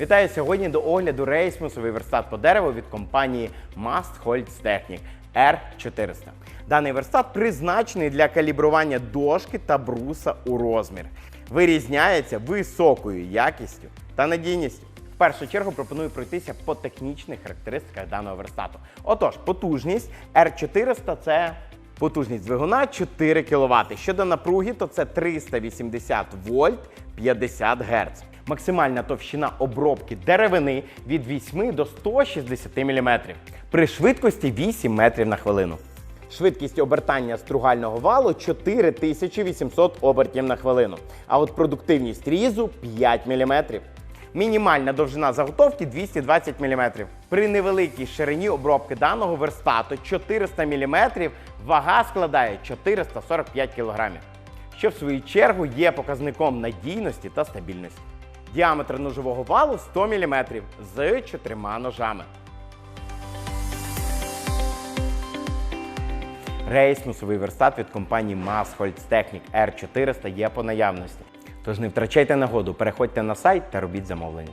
Вітаю сьогодні до огляду рейсмусовий верстат по дереву від компанії Mast Holz Technic R400. Даний верстат призначений для калібрування дошки та бруса у розмір. Вирізняється високою якістю та надійністю. В першу чергу пропоную пройтися по технічних характеристиках даного верстату. Отож, потужність R400 це потужність двигуна 4 кВт. Щодо напруги, то це 380 вольт 50 Гц. Максимальна товщина обробки деревини від 8 до 160 мм при швидкості 8 метрів на хвилину. Швидкість обертання стругального валу 4800 обертів на хвилину. А от продуктивність різу 5 мм. Мінімальна довжина заготовки 220 мм. При невеликій ширині обробки даного верстату 400 мм вага складає 445 кг, що в свою чергу є показником надійності та стабільності. Діаметр ножового валу 100 мм з чотирма ножами. Рейсмусовий верстат від компанії Technic R400 є по наявності. Тож не втрачайте нагоду, переходьте на сайт та робіть замовлення.